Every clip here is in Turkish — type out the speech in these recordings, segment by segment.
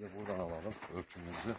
Bir de buradan alalım ölçümümüzü.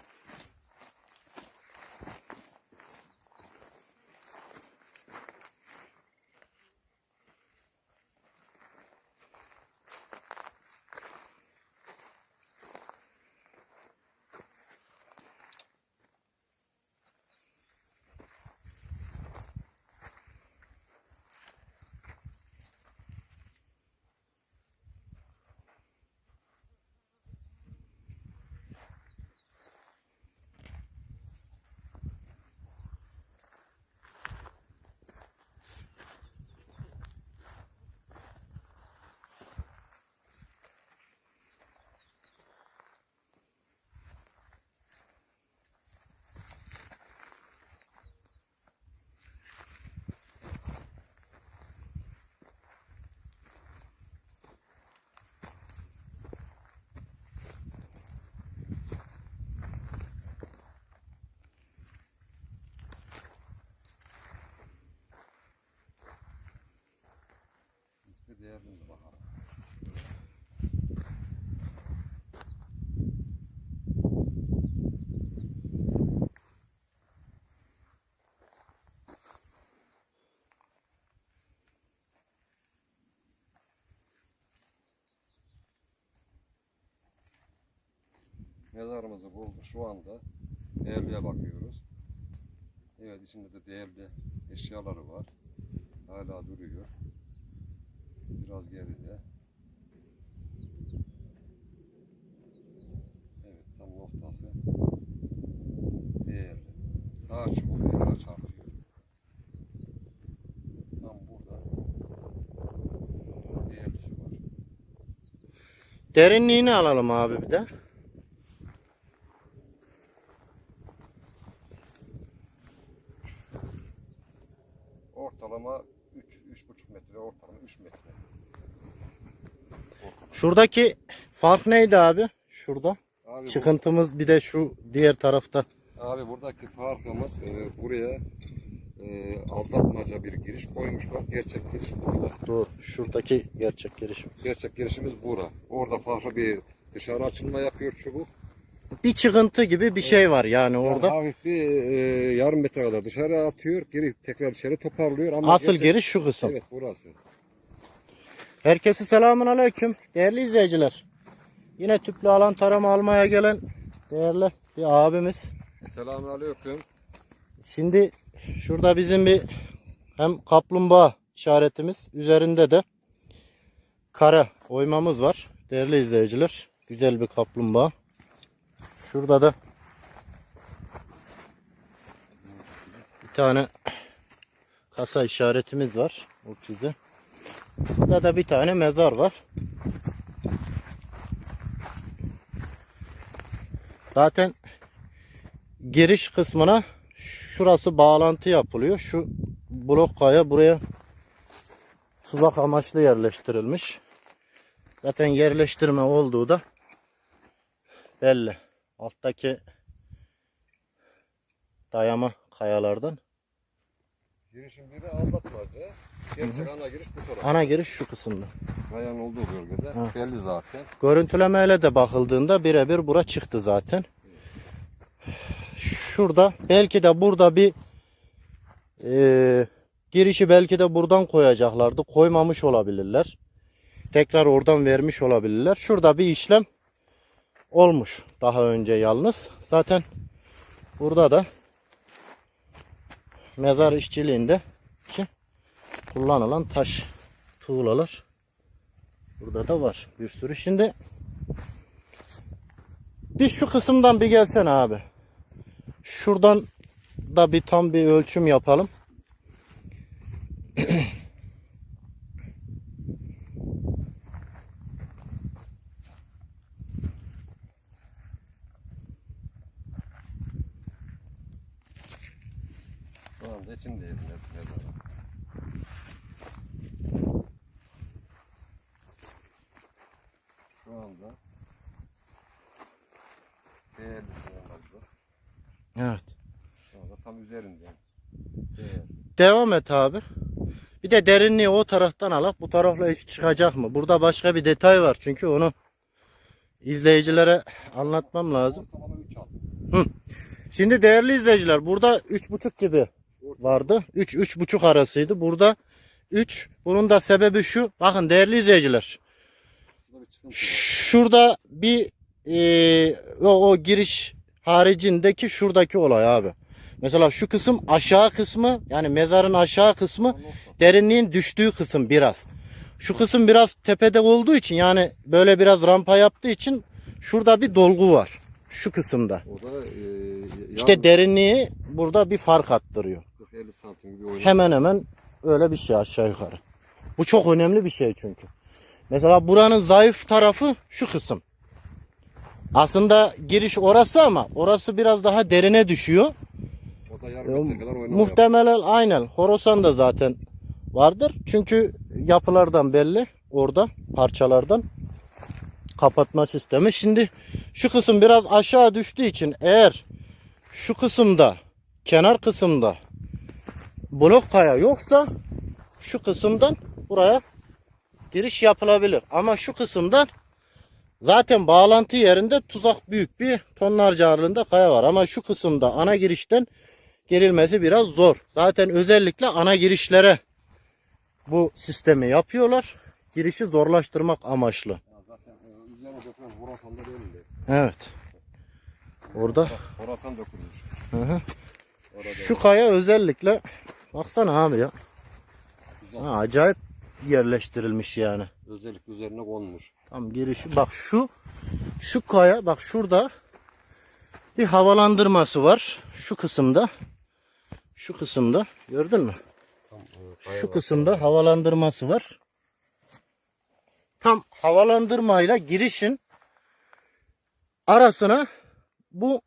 Değerimize bakalım. Mezarımızı bulduk. Şu anda değerliye bakıyoruz. Evet içinde de değerli eşyaları var. Hala duruyor. Biraz geride. Evet tam noktası. Değerli. Sağ çubuğu yere çarpıyor. Tam burada değerlisi var. Derinliğini alalım abi bir de. Ortalama 3 3,5 metre, ortalama 3 metre. Şuradaki fark neydi abi? Şurada. Abi, bu- Çıkıntımız bir de şu diğer tarafta. abi buradaki farkımız e, buraya e, aldatmaca bir giriş koymuşlar. Gerçek giriş burada. Dur. Şuradaki gerçek girişim. Gerçek girişimiz bura. Orada farklı bir dışarı açılma yapıyor çubuk. Bir çıkıntı gibi bir şey var yani orada. Yani hafif bir e, yarım metre kadar dışarı atıyor. Geri tekrar içeri toparlıyor. Ama Asıl gerçek- giriş şu kısım. Evet burası. Herkese selamun aleyküm. Değerli izleyiciler. Yine tüplü alan tarama almaya gelen değerli bir abimiz. Selamünaleyküm. Şimdi şurada bizim bir hem kaplumbağa işaretimiz üzerinde de kare oymamız var. Değerli izleyiciler. Güzel bir kaplumbağa. Şurada da bir tane kasa işaretimiz var. O çizi. Burada da bir tane mezar var. Zaten giriş kısmına şurası bağlantı yapılıyor. Şu blok kaya buraya tuzak amaçlı yerleştirilmiş. Zaten yerleştirme olduğu da belli. Alttaki dayama kayalardan. Girişin biri aldatmaca. Gerçek ana giriş bu taraf. Ana giriş şu kısımda. Kayanın olduğu bölgede. Ha. Belli zaten. Görüntülemeyle de bakıldığında birebir bura çıktı zaten. Şurada belki de burada bir eee, girişi belki de buradan koyacaklardı. Koymamış olabilirler. Tekrar oradan vermiş olabilirler. Şurada bir işlem olmuş daha önce yalnız. Zaten burada da mezar işçiliğinde kullanılan taş tuğlalar Burada da var bir sürü. Şimdi biz şu kısımdan bir gelsen abi. Şuradan da bir tam bir ölçüm yapalım. Şu anda içindeyiz. ne- mezarın. Şu anda değerli sınırlardır. Evet. Şu anda tam üzerindeyim. Devam et abi. Bir de derinliği o taraftan alak. Bu tarafla hiç çıkacak mı? Burada başka bir detay var çünkü onu izleyicilere anlatmam lazım. Ortalama 3 at. Şimdi değerli izleyiciler burada 3,5 gibi vardı. 3 3,5 arasıydı. Burada 3. Bunun da sebebi şu. Bakın değerli izleyiciler. Şurada bir e, o, o giriş haricindeki şuradaki olay abi. Mesela şu kısım aşağı kısmı yani mezarın aşağı kısmı derinliğin düştüğü kısım biraz. Şu kısım biraz tepede olduğu için yani böyle biraz rampa yaptığı için şurada bir dolgu var. Şu kısımda. O da e, İşte derinliği burada bir fark attırıyor. 40-50 santim gibi oynuyor. Hemen hemen öyle bir şey aşağı yukarı. Bu çok önemli bir şey çünkü. Mesela buranın zayıf tarafı şu kısım. Aslında giriş orası ama orası biraz daha derine düşüyor. Ee, yarım metre kadar oynama Muhtemelen aynen. Horasan da zaten vardır. Çünkü yapılardan belli orada parçalardan kapatma sistemi. Şimdi şu kısım biraz aşağı düştüğü için eğer şu kısımda kenar kısımda blok kaya yoksa şu kısımdan buraya giriş yapılabilir. Ama şu kısımdan zaten bağlantı yerinde tuzak büyük bir tonlarca ağırlığında kaya var. Ama şu kısımda ana girişten girilmesi biraz zor. Zaten özellikle ana girişlere bu sistemi yapıyorlar. Girişi zorlaştırmak amaçlı. Zaten e. Evet. Orada Horasan dökülmüş. hı hı. Şu kaya özellikle baksana abi ya. güzel. Ha, acayip yerleştirilmiş yani. Özellikle üzerine konmuş. Tam girişi bak şu şu kaya bak şurada bir havalandırması var. Şu kısımda. Şu kısımda gördün mü? Tam, Şu kısımda havalandırması var. Tam havalandırmayla girişin arasına bu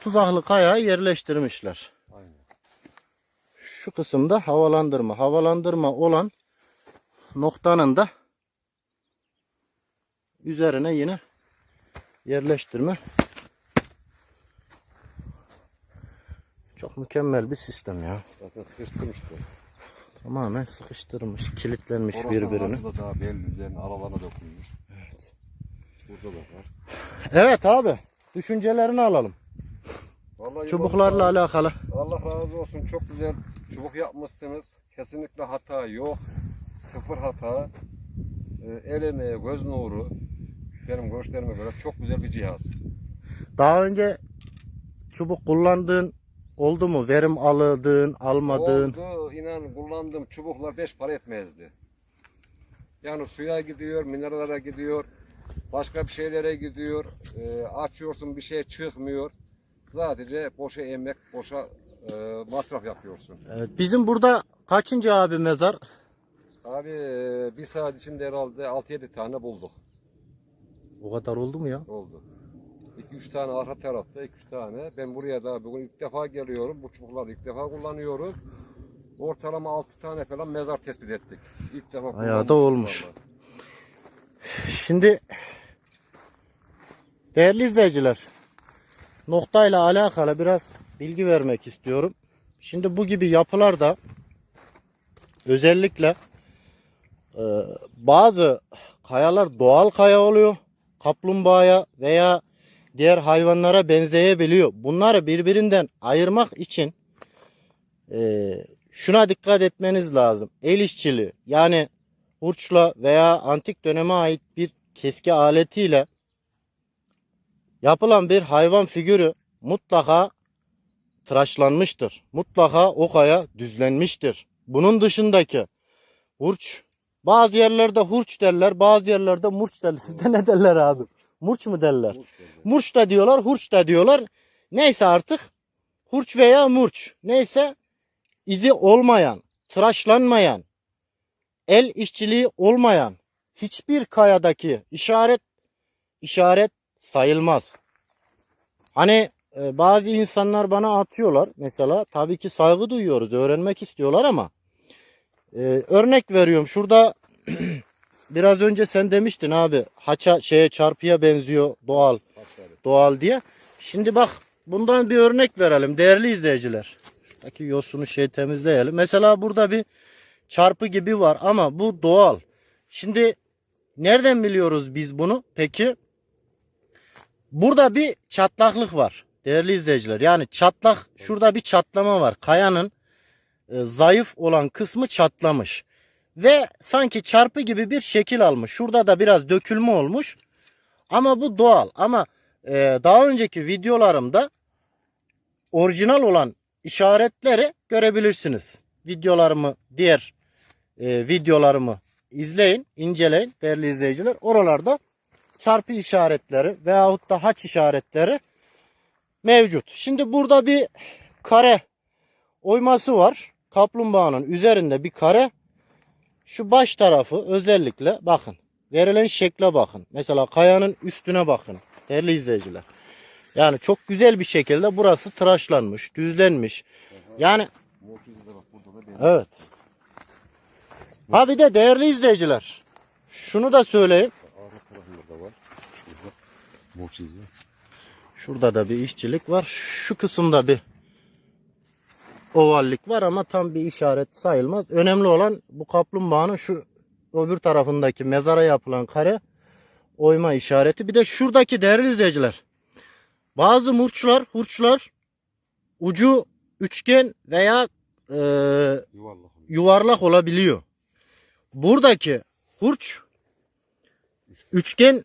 tuzaklı kayağı yerleştirmişler. Aynen. Şu kısımda havalandırma. Havalandırma olan noktanın da üzerine yine yerleştirme. Çok mükemmel bir sistem ya. Zaten sıkıştırmıştı. Tamamen sıkıştırmış, kilitlenmiş Horasan birbirine. altı da daha belli üzerine aralarına dökülmüş. Evet. Burada da var. Evet abi. Düşüncelerini alalım. Vallahi Çubuklarla Allah- alakalı. Allah razı olsun. Çok güzel çubuk yapmışsınız. Kesinlikle hata yok. Sıfır hata. Ee, el emeği, göz nuru. Benim görüşlerime göre çok güzel bir cihaz. Daha önce çubuk kullandığın oldu mu? Verim aldığın, almadığın. Oldu. inan kullandığım çubuklar beş para etmezdi. Yani suya gidiyor, minerallere gidiyor. Başka bir şeylere gidiyor. Ee, açıyorsun bir şey çıkmıyor. Sadece boşa emek, boşa e, masraf yapıyorsun. Evet, bizim burada kaçıncı abi mezar? Abi e, bir saat içinde herhalde 6-7 tane bulduk. O kadar oldu mu ya? Oldu. 2-3 tane arka tarafta 2-3 tane. Ben buraya da bugün ilk defa geliyorum. Bu çubukları ilk defa kullanıyorum. Ortalama 6 tane falan mezar tespit ettik. İlk defa Bayağı da olmuş. çubuklarla. Şimdi değerli izleyiciler noktayla alakalı biraz bilgi vermek istiyorum. Şimdi bu gibi yapılarda özellikle e, bazı kayalar doğal kaya oluyor. Kaplumbağaya veya diğer hayvanlara benzeyebiliyor. Bunları birbirinden ayırmak için e, şuna dikkat etmeniz lazım. El işçiliği yani hurçla veya antik döneme ait bir keski aletiyle yapılan bir hayvan figürü mutlaka tıraşlanmıştır. Mutlaka o kaya düzlenmiştir. Bunun dışındaki hurç bazı yerlerde hurç derler, bazı yerlerde murç derler. Sizde ne derler abi? Murç mu derler? Murç da diyorlar, hurç da diyorlar. Neyse artık hurç veya murç. Neyse izi olmayan, tıraşlanmayan, el işçiliği olmayan hiçbir kayadaki işaret işaret sayılmaz. Hani e, bazı insanlar bana atıyorlar mesela tabii ki saygı duyuyoruz öğrenmek istiyorlar ama e, örnek veriyorum şurada biraz önce sen demiştin abi haça şeye çarpıya benziyor doğal doğal diye. Şimdi bak bundan bir örnek verelim değerli izleyiciler. Şuradaki yosunu şey temizleyelim. Mesela burada bir çarpı gibi var ama bu doğal. Şimdi nereden biliyoruz biz bunu? Peki Burada bir çatlaklık var değerli izleyiciler. Yani çatlak şurada bir çatlama var. Kayanın e, zayıf olan kısmı çatlamış. Ve sanki çarpı gibi bir şekil almış. Şurada da biraz dökülme olmuş. Ama bu doğal. Ama e, daha önceki videolarımda orijinal olan işaretleri görebilirsiniz. Videolarımı, diğer e, videolarımı izleyin, inceleyin değerli izleyiciler. Oralarda çarpı işaretleri veyahut da haç işaretleri mevcut. Şimdi burada bir kare oyması var. Kaplumbağanın üzerinde bir kare. Şu baş tarafı özellikle bakın. Verilen şekle bakın. Mesela kayanın üstüne bakın. Değerli izleyiciler. Yani çok güzel bir şekilde burası tıraşlanmış, düzlenmiş. Yani evet. Ha bir de değerli izleyiciler. Şunu da söyleyeyim. Şurada da bir işçilik var. Şu kısımda bir ovallik var ama tam bir işaret sayılmaz. Önemli olan bu kaplumbağanın şu öbür tarafındaki mezara yapılan kare oyma işareti. Bir de şuradaki değerli izleyiciler. Bazı murçlar, hurçlar ucu üçgen veya e, Yuvarlak. yuvarlak olabiliyor. Buradaki hurç üçgen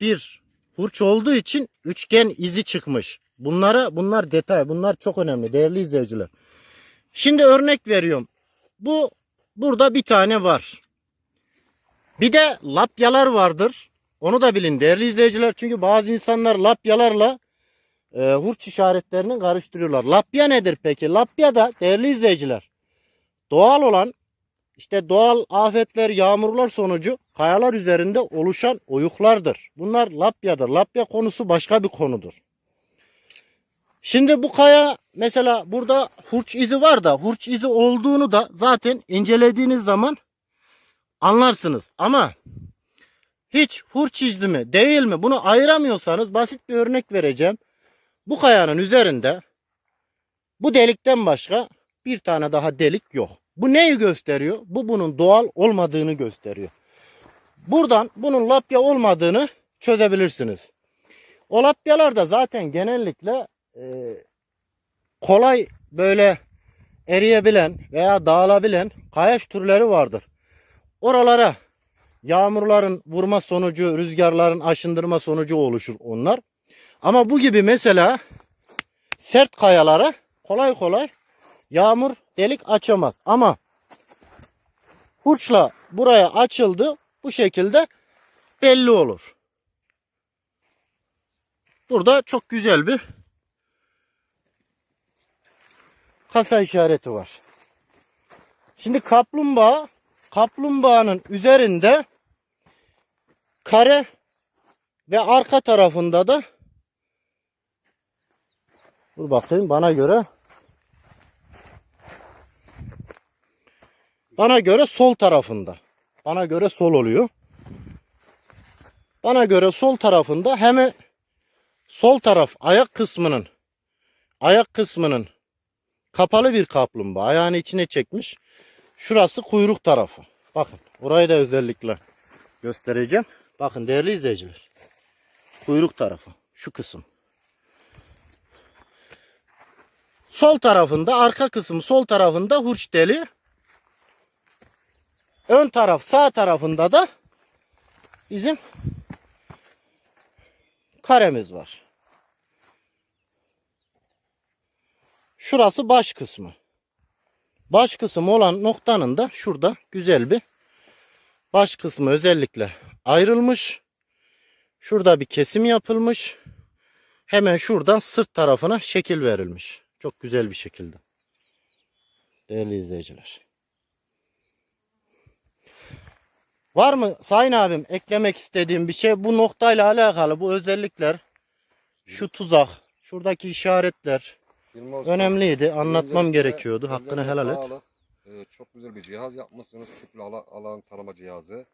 bir hurç olduğu için üçgen izi çıkmış. Bunlara bunlar detay. Bunlar çok önemli değerli izleyiciler. Şimdi örnek veriyorum. Bu burada bir tane var. Bir de lapyalar vardır. Onu da bilin değerli izleyiciler. Çünkü bazı insanlar lapyalarla e, hurç işaretlerini karıştırıyorlar. Lapya nedir peki? Lapya da değerli izleyiciler doğal olan işte doğal afetler, yağmurlar sonucu kayalar üzerinde oluşan oyuklardır. Bunlar lapyadır. Lapya konusu başka bir konudur. Şimdi bu kaya mesela burada hurç izi var da hurç izi olduğunu da zaten incelediğiniz zaman anlarsınız. Ama hiç hurç izi mi değil mi bunu ayıramıyorsanız basit bir örnek vereceğim. Bu kayanın üzerinde bu delikten başka bir tane daha delik yok. Bu neyi gösteriyor? Bu bunun doğal olmadığını gösteriyor. Buradan bunun lapya olmadığını çözebilirsiniz. O lapyalar da zaten genellikle e, kolay böyle eriyebilen veya dağılabilen kayaç türleri vardır. Oralara yağmurların vurma sonucu, rüzgarların aşındırma sonucu oluşur onlar. Ama bu gibi mesela sert kayalara kolay kolay yağmur delik açamaz. Ama hurçla buraya açıldı bu şekilde belli olur. Burada çok güzel bir kasa işareti var. Şimdi kaplumbağa kaplumbağanın üzerinde kare ve arka tarafında da Dur bakayım bana göre Bana göre sol tarafında. Bana göre sol oluyor. Bana göre sol tarafında hem sol taraf ayak kısmının ayak kısmının kapalı bir kaplumbağa ayağını içine çekmiş. Şurası kuyruk tarafı. Bakın orayı da özellikle göstereceğim. Bakın değerli izleyiciler. Kuyruk tarafı şu kısım. Sol tarafında arka kısım sol tarafında hurç deli. Ön taraf sağ tarafında da bizim karemiz var. Şurası baş kısmı. Baş kısmı olan noktanın da şurada güzel bir baş kısmı özellikle ayrılmış. Şurada bir kesim yapılmış. Hemen şuradan sırt tarafına şekil verilmiş. Çok güzel bir şekilde. Değerli izleyiciler. Var mı Sayın abim eklemek istediğim bir şey? Bu noktayla alakalı bu özellikler, şu tuzak, şuradaki işaretler Yılmaz önemliydi. Anlatmam gerekiyordu. Hakkını helal et. sağlık. Ee, çok güzel bir cihaz yapmışsınız. Tüplü ala- alan tarama cihazı.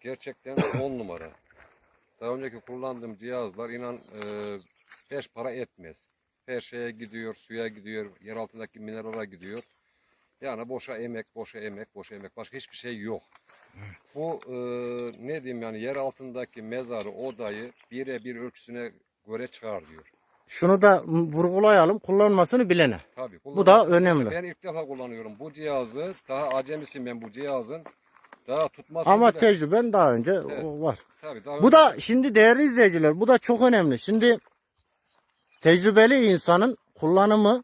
Gerçekten 10 numara. Daha önceki kullandığım cihazlar inan 5 para etmez. Her şeye gidiyor, suya gidiyor, yer altındaki minerala gidiyor. Yani boşa emek, boşa emek, boşa emek. Başka hiçbir şey yok. Bu e, ne diyeyim yani yer altındaki mezarı, odayı birebir ölçüsüne göre çıkar diyor. Şunu da vurgulayalım kullanmasını bilene. Tabii. Bu da önemli. Ben ilk defa kullanıyorum bu cihazı. Daha acemisim ben bu cihazın. Daha tutması Ama bile- tecrüben daha önce Evet. var. Tabii, daha Bu önce- da şimdi değerli izleyiciler bu da çok önemli. Şimdi tecrübeli insanın kullanımı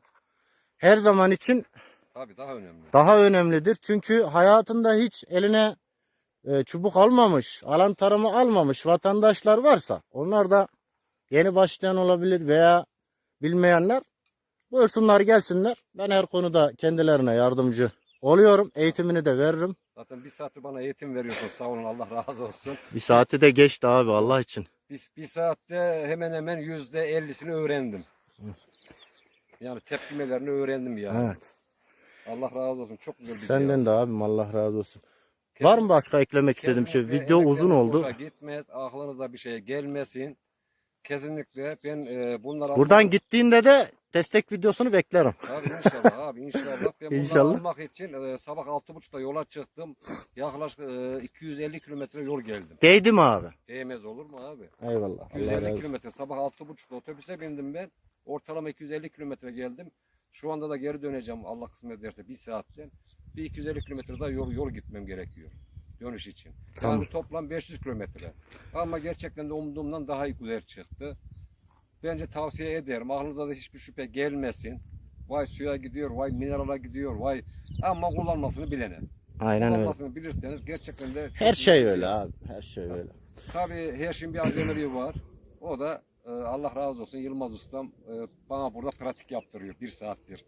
her zaman için tabii daha önemli. daha önemlidir. Çünkü hayatında hiç eline e, çubuk almamış, alan tarımı almamış vatandaşlar varsa onlar da yeni başlayan olabilir veya bilmeyenler buyursunlar gelsinler. Ben her konuda kendilerine yardımcı oluyorum. Eğitimini de veririm. Zaten bir saattir bana eğitim veriyorsun. Sağ olun Allah razı olsun. Bir saati de geçti abi Allah için. Biz bir saatte hemen hemen yüzde ellisini öğrendim. Yani tepkimelerini öğrendim yani. Evet. Allah razı olsun. Çok güzel bir Senden cihaz. de abim Allah razı olsun. Var mı başka eklemek istediğim şey? Video uzun oldu. gitmez. Aklınıza bir şey gelmesin. Kesinlikle ben e, bunları Buradan almak- gittiğinde de destek videosunu beklerim. Abi inşallah abi inşallah. Ben bunları İnşallah. almak için e, sabah 6.30'da yola çıktım. Yaklaşık e, 250 kilometre yol geldim. Değdi mi abi? Değmez olur mu abi? Eyvallah. Allah 250 razı olsun. kilometre sabah 6.30'da otobüse bindim ben. Ortalama 250 kilometre geldim. Şu anda da geri döneceğim Allah kısmet ederse bir saatten. Bir 250 kilometre daha yol, yol gitmem gerekiyor. Dönüş için. Tamam. Yani toplam 500 kilometre. Ama gerçekten de umduğumdan daha iyi güzel çıktı. Bence tavsiye ederim. Aklınıza da hiçbir şüphe gelmesin. Vay suya gidiyor, vay minerala gidiyor, vay ama kullanmasını bilene. Aynen öyle. Kullanmasını bilirseniz gerçekten de Her şey bir öyle cihaz. abi. Her şey öyle. Tabii her şeyin bir acemiliği var. O da e, Allah razı olsun Yılmaz Ustam e, bana burada pratik yaptırıyor bir saattir.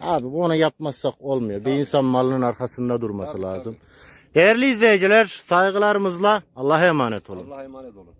Abi bunu yapmazsak olmuyor. Bir Tabii. insan malının arkasında durması Tabii, lazım. tabii. Değerli izleyiciler saygılarımızla Allah'a emanet olun. Allah'a emanet olun.